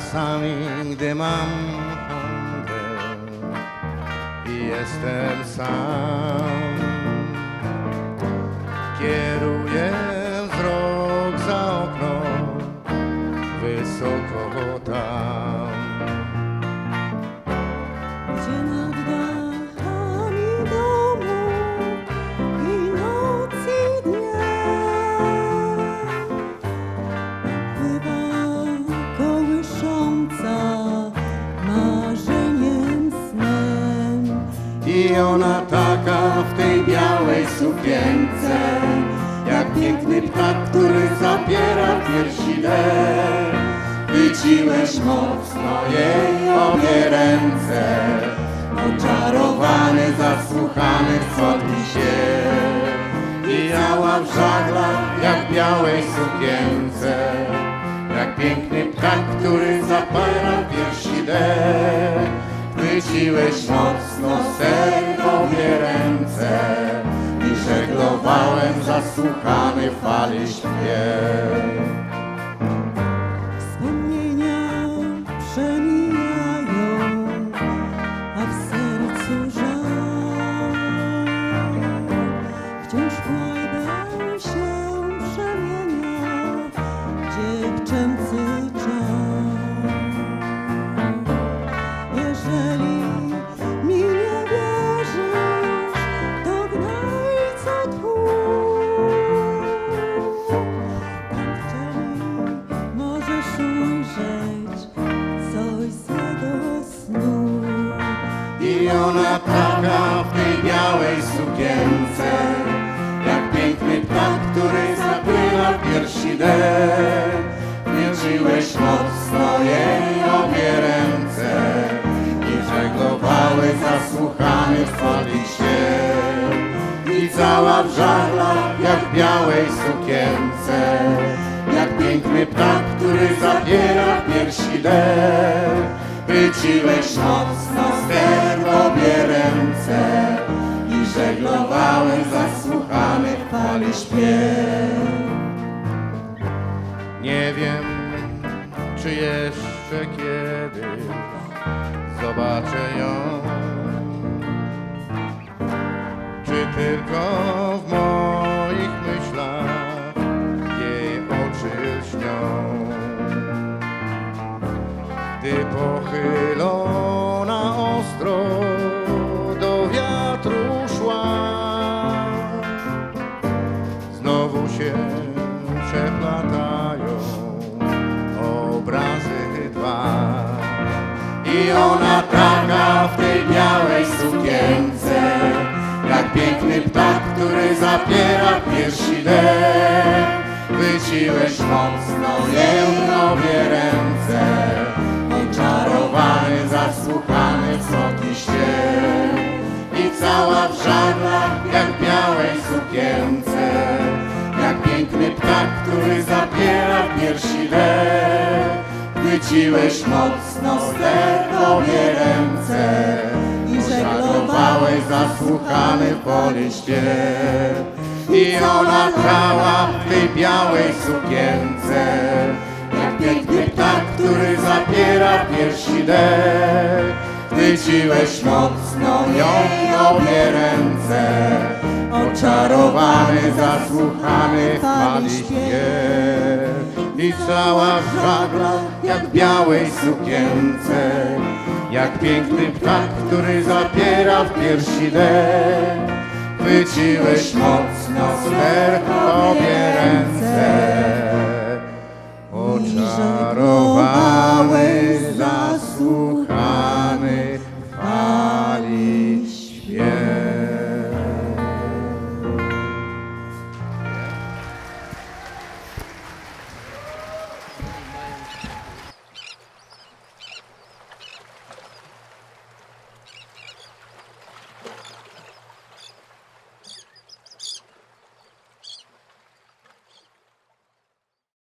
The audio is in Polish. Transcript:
samigdemam y estem sam. Quiero I ona taka w tej białej sukience, jak piękny ptak, który zapiera piersi dech. Wyciłeś mocno jej obie ręce, oczarowany, zasłuchany w słodki się. I jała w żaglach, jak białej sukience, jak piękny ptak, który zapiera piersi dech. Chwyciłeś mocno ser w obie ręce i żeglowałem zasłuchany fali śpiew. Ona taka w tej białej sukience, jak piękny ptak, który zapływa w piersi dech. Mierzyłeś mocno jej obie ręce i żeglowały zasłuchany w się. I cała w żaglach, jak w białej sukience, jak piękny ptak, który zapiera w piersi dech. Wyciłeś mocno obie ręce i żeglowałem zasłuchany w fali śpiew. Nie wiem, czy jeszcze kiedyś zobaczę ją, czy tylko w moich myślach jej oczy śnią gdy pochylona Znowu się przeplatają obrazy dwa. I ona taka w tej białej sukience, jak piękny ptak, który zapiera piersi dech. Wyciłeś mocno jej obie ręce, oczarowany, zasłuchany w śpiew. I cała w jak białej sukience, piękny ptak, który zapiera w piersi dech. Chwyciłeś mocno ster w obie ręce i żeglowałeś zasłuchany w poli śpiew. I ona trała w tej białej sukience, jak piękny ptak, który zapiera w piersi dech. Chwyciłeś mocno jej obie ręce, oczarowany, zasłuchany w fali śpiew. I cała w żaglach, jak białej sukience, jak piękny ptak, który zapiera w piersi dech. Chwyciłeś mocno ster w obie ręce, oczarowany,